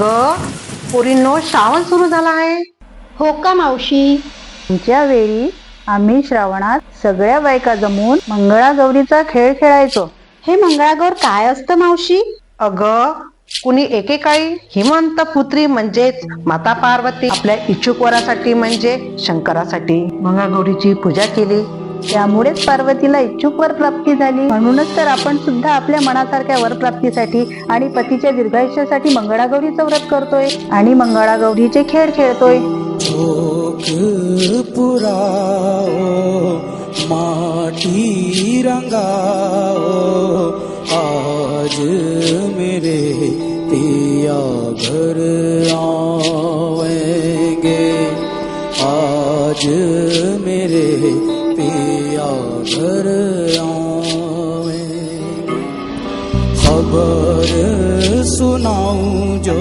पोरींनो श्रावण सुरू झाला आहे. हो का मावशी? आमच्या वेळी आम्ही श्रावणात सगळ्या बायका जमून मंगळागौरीचा खेळ खेळायचो. हे मंगळागौर काय असतं मावशी? अग कुणी एकेकाळी हिमंत पुत्री म्हणजेच माता पार्वती आपल्या इच्छुक वरासाठी म्हणजे शंकरासाठी मंगळागौरीची पूजा केली. त्यामुळेच पार्वतीला इच्छुक वर प्राप्ती झाली. म्हणूनच तर आपण सुद्धा आपल्या मनासारख्या वर प्राप्तीसाठी आणि पतीच्या दीर्घायुष्यासाठी मंगळागौरीचं व्रत करतोय आणि मंगळागौरीचे खेळ खेळतोय. शोक माटी रंगाओ खबर सुनाऊं जो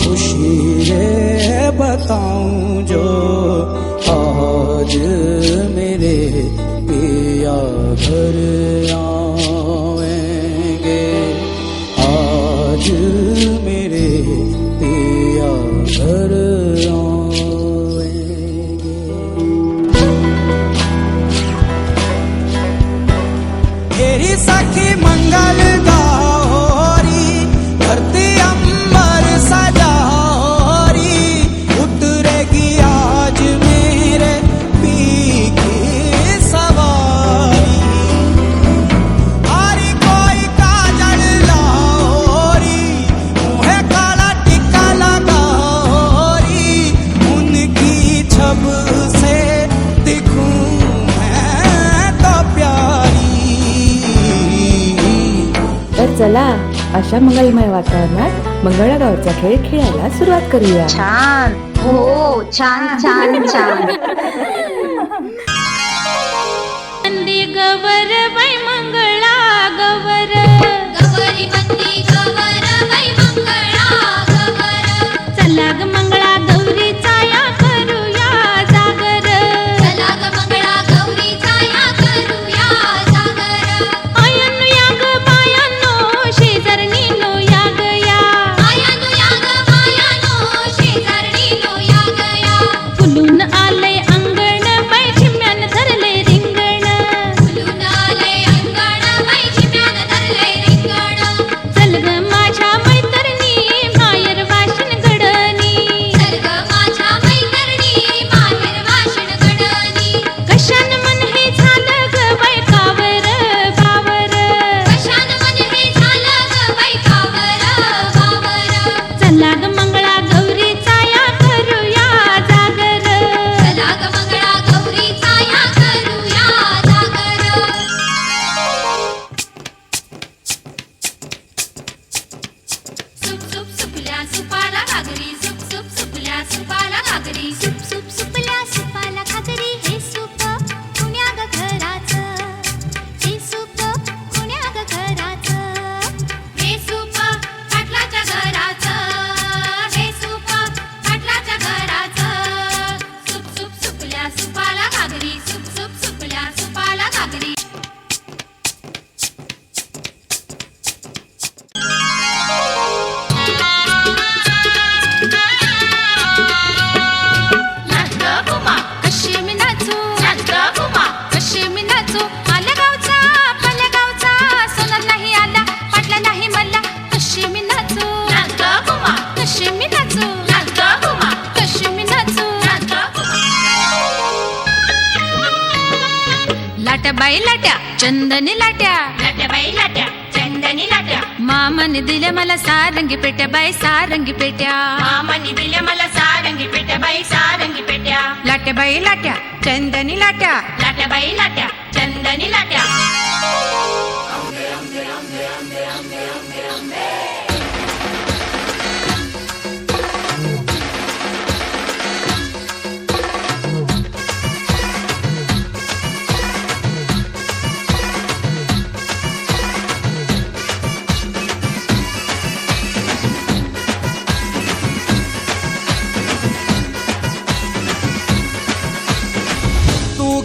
खुशी रे बताऊं जो आज मेरे पिया घर आवेंगे। आज मेरे पिया घर आवेंगे। तेरी सखी मंगल चला अशा मंगलमय वातावरणात मंगळागौरचा खेळ खेळायला सुरुवात करूया. छान. हो छान छान छान. गवर सुपाला घागरी सुप सुप सुपल्या बाई लाट्या चंदनी लाट्या लाट्या बाई लाट्या चंदनी लाट्या मामाने दिल्या मला सारंगी पेट्या बाई सारंगी पेट्या मामाने दिल्या मला सारंगी पेट्या बाई सारंगी पेट्या लाट्या बाई लाट्या चंदनी लाट्या लाट्या बाई लाट्या चंदनी लाट्या